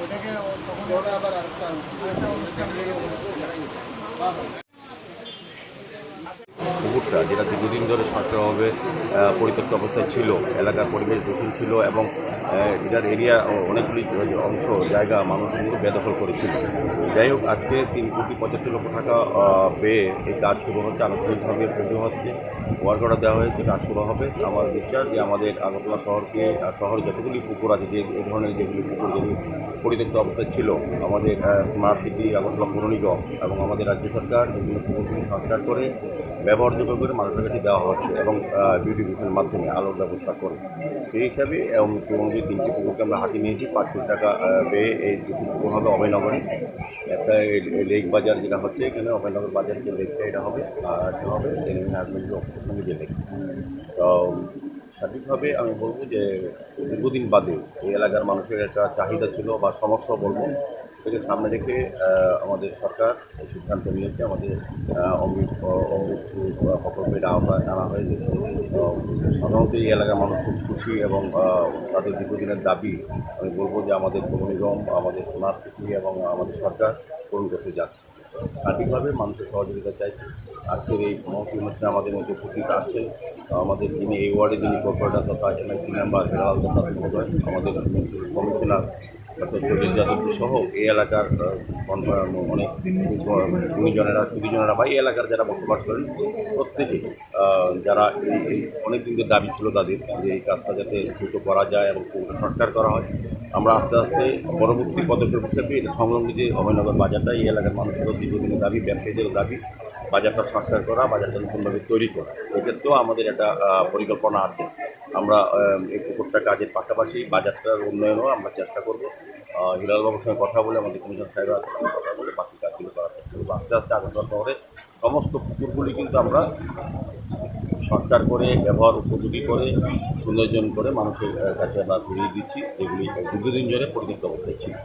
ওটাকে ও- তখন ওটা আবার আরেকটা আরেকটা অনুষ্ঠান পুকুরটা যেটা দীর্ঘদিন ধরে সরকারভাবে পরিত্যক্ত অবস্থায় ছিল, এলাকার পরিবেশ দূষণ ছিল এবং এটার এরিয়া অনেকগুলি অংশ, জায়গা মানুষ কিন্তু বেদখল করেছিল। যাই হোক, আজকে তিন কোটি পঁচাত্তর লক্ষ টাকা পেয়ে এই কাজ শুরু হচ্ছে, আনুষ্ঠানিকভাবে পুজো হচ্ছে। ওয়ার্ক অর্ডার দেওয়া হয়েছে, কাজ শুরু হবে। আমার বিশ্বাস যে আমাদের আগরতলা শহরকে শহরে যতগুলি পুকুর আছে, যে এই ধরনের যেগুলি পুকুর, যেগুলি পরিত্যক্ত অবস্থায় ছিল, আমাদের স্মার্ট সিটি আগরতলা পৌর নিগম এবং আমাদের রাজ্য সরকার, বিভিন্ন পুকুরগুলি সংস্কার করে ব্যবহারযোগ্য করে মানুষের কাছে দেওয়া হচ্ছে এবং বিউটিফিকেশনের মাধ্যমে আলোর ব্যবস্থা করে সেই হিসাবে এবং পূর্ববঙ্গের তিনটি পুকুরকে আমরা হাতে নিয়েছি। পাঁচ কোটি টাকা ব্যয়ে এই দুটি পুকুর হবে অভয়নগরে। একটা লেক বাজার যেটা হচ্ছে, এখানে অভয়নগর বাজার যে লেকটা এটা হবে, আর হবে তেলেঙ্গানা সঙ্গে যে লেক। তো সঠিকভাবে আমি বলব যে দীর্ঘদিন বাদে এই এলাকার মানুষের একটা চাহিদা ছিল বা সমস্যা বলব। থেকে সামনে রেখে আমাদের সরকার এই সিদ্ধান্ত নিয়েছে, আমাদের অমৃত অমৃত প্রকল্পের আওতায় আনা হয়েছে। সাধারণত এই এলাকার মানুষ খুব খুশি এবং তাদের দীর্ঘদিনের দাবি, আমি বলব যে আমাদের পৌর নিগম, আমাদের স্মার্ট সিটি এবং আমাদের সরকার পূরণ করতে যাচ্ছে। সঠিকভাবে মানুষের সহযোগিতা চাইছে। আজকের এই মহতি আমাদের মধ্যে উপস্থিত আছেন আমাদের যিনি এই ওয়ার্ডে যিনি কর্পোরেটর তথা এনআইসি মেম্বার দত্ত মহোদয়, আমাদের কমিশনার ডক্টর সৈয়দ যাদব সহ এই এলাকার অনেক গুণীজনেরা সুদীজনেরা বা এই এলাকার যারা বসবাস করেন, প্রত্যেকে যারা অনেক দিন দাবি ছিল তাদের যে এই কাজটা যাতে দ্রুত করা যায় এবং সংস্কার করা হয়। আমরা আস্তে আস্তে পরবর্তী পদক্ষেপ হিসেবে এটা সংলগ্ন যে অভয়নগর বাজারটা, এই এলাকার মানুষেরও দীর্ঘদিনের দাবি, ব্যবসায়ীদেরও দাবি বাজারটা সংস্কার করা, বাজারটা নতুনভাবে তৈরি করা। এক্ষেত্রেও আমাদের একটা পরিকল্পনা আছে। আমরা এই পুকুরটা কাজের পাশাপাশি বাজারটার উন্নয়নও আমরা চেষ্টা করব। হিলালবাবুর সঙ্গে কথা বলে, আমাদের কমিশন সঙ্গে কথা বলে, বাকি কাজগুলো করার চেষ্টা করব। আস্তে আস্তে আগরতলা শহরে সমস্ত পুকুরগুলি কিন্তু আমরা সংস্কার করে, ব্যবহার উপযোগী করে সৌন্দর্যন করে মানুষের কাছে আমরা ফিরিয়ে দিচ্ছি, যেগুলি দীর্ঘদিন ধরে পরিণত অবস্থায় ছিল।